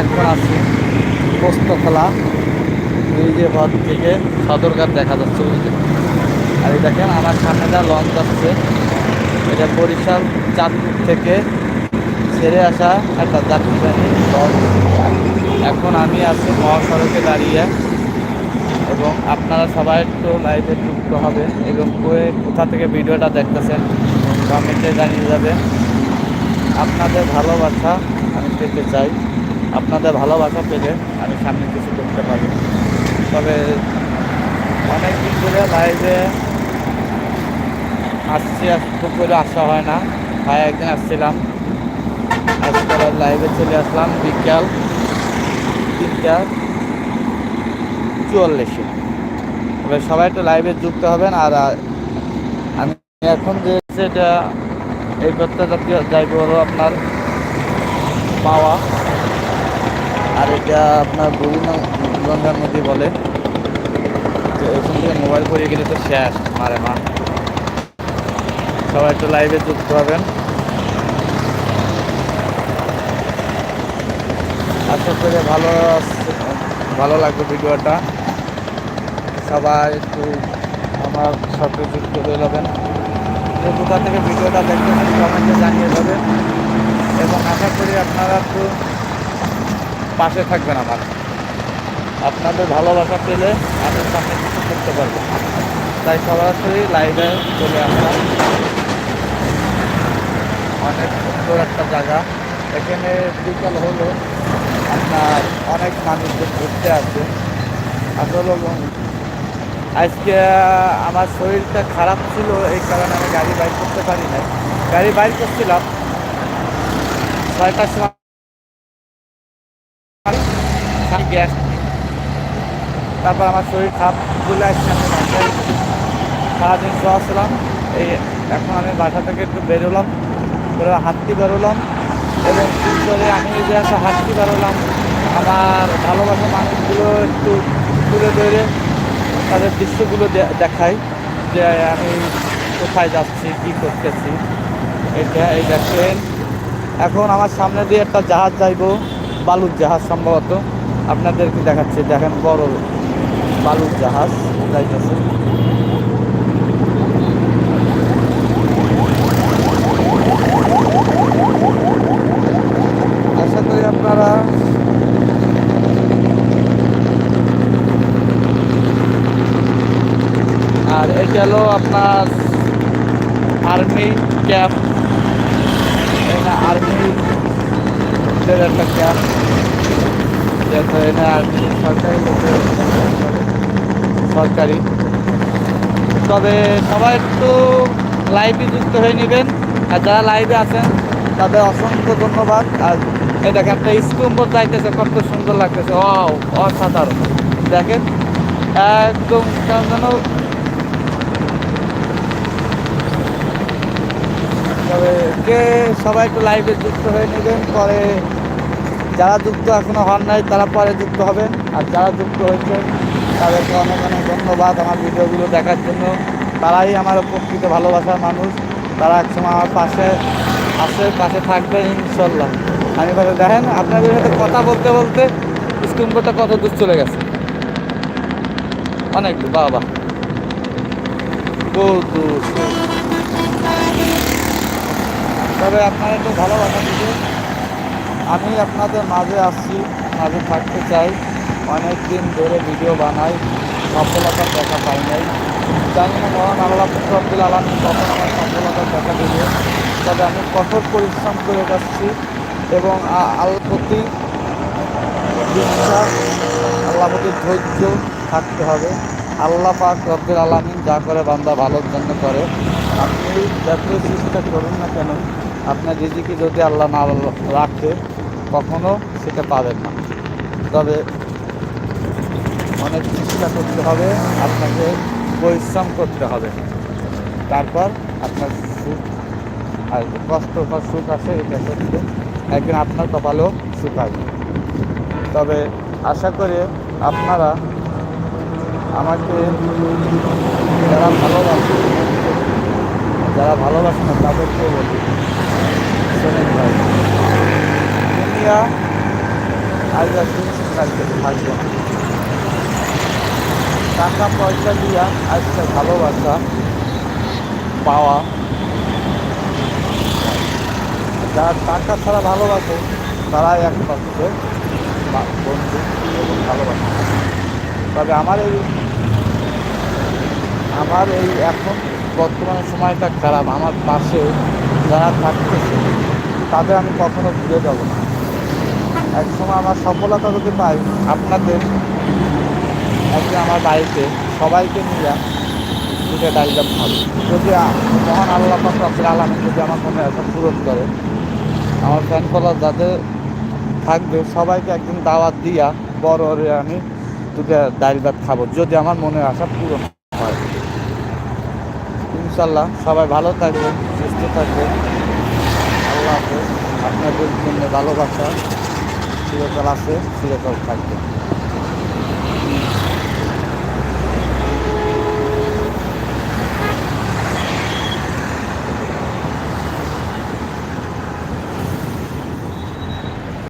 এখন আছি পোস্তখোলা ব্রিজের পর থেকে সদরঘাট দেখা যাচ্ছে বুঝলেন আর এই দেখেন, আমার সামনে যা লঞ্চ আসছে এটা বরিশাল চাঁদপুর থেকে ছেড়ে আসা একটা যাত্রীবাহী লঞ্চ। এখন আমি আছি মহাসড়কে দাঁড়িয়ে এবং আপনারা সবাই একটু লাইভে যুক্ত হবে এবং কোথা থেকে ভিডিওটা দেখতেছেন কমেন্টে জানিয়ে যাবে আপনাদের ভালোবাসা আমি পেতে চাই। আপনাদের ভালোবাসা পেলে আমি সামনে কিছু করতে পারি। তবে অনেক দিন ধরে লাইভে আসছি আস খুব করে আসা হয় না। ভাই, একদিন আসছিলাম। আজকে লাইভে চলে আসলাম বিকাল তিনটা চুয়াল্লিশে। তবে সবাই একটু লাইভে যুক্ত হবেন, আর আমি এখন যে এটা এই করতে যাইব হলো আপনার পাওয়া। আর এটা আপনার বিভিন্ন গঙ্গার নদী বলে। তো এখান থেকে মোবাইল পরিয়ে গেলে তো শেষ, মারে মা। সবাই একটু লাইভে যুক্ত হবেন। আশা করি ভালো ভালো লাগবে ভিডিওটা। সবাই একটু আমার সাথে যুক্ত হয়ে যাবেন। কোথা থেকে ভিডিওটা দেখতেছেন কমেন্টে জানিয়ে দেবেন এবং আশা করি আপনারা একটু পাশে থাকবেন আমার। আপনাদের ভালোবাসা পেলে আমি সামনে কিছু করতে পারব তাই সরাসরি লাইভে চলে আসলাম। অনেক সুন্দর একটা জায়গা। এখানে বিকাল হলো। আপনার অনেক মানুষজন ঘুরতে আসে আসলে আজকে আমার শরীরটা খারাপ ছিল, এই কারণে আমি গাড়ি বাইর করতে পারি নাই। গাড়ি বাইর করছিলাম। ছয়টার সময় গ্যাস। তারপর আমার শরীর খারাপ, চলে আসছে সারাদিন ছিলাম এই এখন আমি বাসা থেকে একটু বেরোলাম বেরো হাঁটতে বেরোলাম, এবং করে আমি যে একটা হাঁটতে বেরোলাম, আমার ভালোবাসা মানুষগুলো একটু তুলে ধরে তাদের দৃশ্যগুলো দেখাই যে আমি কোথায় যাচ্ছি, কী করতেছি। এটা এই দেখেন, এখন আমার সামনে দিয়ে একটা জাহাজ যাইব। বালুর জাহাজ সম্ভবত। আপনাদেরকে দেখাচ্ছে, দেখেন বড় বালুর জাহাজ যাইতেছে। আশা করি আপনারা আর এটা হলো আপনার আর্মি ক্যাম্প। এটা আর্মি একটা ক্যাম্প যেহেতু এখানে আর্মি সরকারি। সরকারি তবে সবাই একটু লাইভে যুক্ত হয়ে নেবেন। আর যারা লাইভে আছেন, তাদের অসংখ্য ধন্যবাদ। আর এই দেখেন, একটা স্কুম্বর যাইতেছে, কত সুন্দর লাগতেছে। ও অসাধারণ। দেখেন, একদম যেন তবে কে সবাই একটু লাইভে যুক্ত হয়ে নেবেন, পরে যারা যুক্ত এখনও হন নাই, তারা পরে যুক্ত হবেন। আর যারা যুক্ত হয়েছে, তাদেরকে অনেক অনেক ধন্যবাদ আমার ভিডিওগুলো দেখার জন্য। তারাই আমার প্রকৃত ভালোবাসার মানুষ। তারা একসময় আমার পাশে আসে পাশে থাকবে, ইনশাল্লাহ। আমি বলে দেখেন, আপনাদের সাথে কথা বলতে বলতে স্কুম্বটা কত দূর চলে গেছে? অনেক বাবা বহু দূর তবে আপনারা একটু ভালোবাসা দিবে আমি আপনাদের মাঝে আসছি মাঝে থাকতে চাই। অনেক দিন ধরে ভিডিও বানাই, সফলতা দেখা পাই নাই। জানি না মহান আল্লাহ ফখরুল আলম কখন আমার সফলতা দেখা দেবে। তবে আমি কঠোর পরিশ্রম করে যাচ্ছি এবং আ- আল্লাহর প্রতি বিশ্বাস আল্লাহ প্রতি ধৈর্য থাকতে হবে। আল্লাহ পাক রব্বুল আলমিন যা করে বান্দা ভালোর জন্য করে। আপনি যতই চেষ্টা করুন না কেন, আপনার রিজিকে যদি আল্লাহ না রাখে কখনো সেটা পাবেন না। তবে অনেক চেষ্টা করতে হবে, আপনাকে পরিশ্রম করতে হবে। তারপর আপনার সুখ, আর কষ্ট বা সুখ আসে এটা সত্যি একদিন আপনার কপালেও সুখ আসবে। তবে আশা করি আপনারা আমাকে যারা ভালোবাসে যারা ভালোবাসে না তাদেরকে বলি, শোনেন ভাই। কালকে থাকবে টাকা, পয়সা দিয়া আজকে ভালোবাসা পাওয়া। যারা টাকা ছাড়া ভালোবাসে, তারাই একমাত্র বন্ধু এবং ভালোবাসে। তবে আমার এই আমার এই এখন বর্তমান সময়টা খারাপ। আমার পাশে যারা থাকতেছে, তাদের আমি কখনো ভুলে যাব না। এক সময় আমার সফলতা যদি পাই, আপনাদের, একদিন আমার বাড়িতে সবাইকে নিয়ে দুটো ডাইলাম খাব যদি মহান আল্লাহ পাকের আলামী যদি আমার মনে আশা পূরণ করে, আমার ফ্যান ফলোয়ার যাদের থাকবে, সবাইকে একদিন দাওয়াত দিয়া বড় আমি দুটো ডাইল ভাত খাব, যদি আমার মনের আশা পূরণ হয়। ইনশাল্লাহ সবাই ভালো থাকবে সুস্থ থাকবে আল্লাহ হাফেজ। আপনাদের জন্য ভালোবাসা। চিরকাল আছে চিরকাল থাকবে।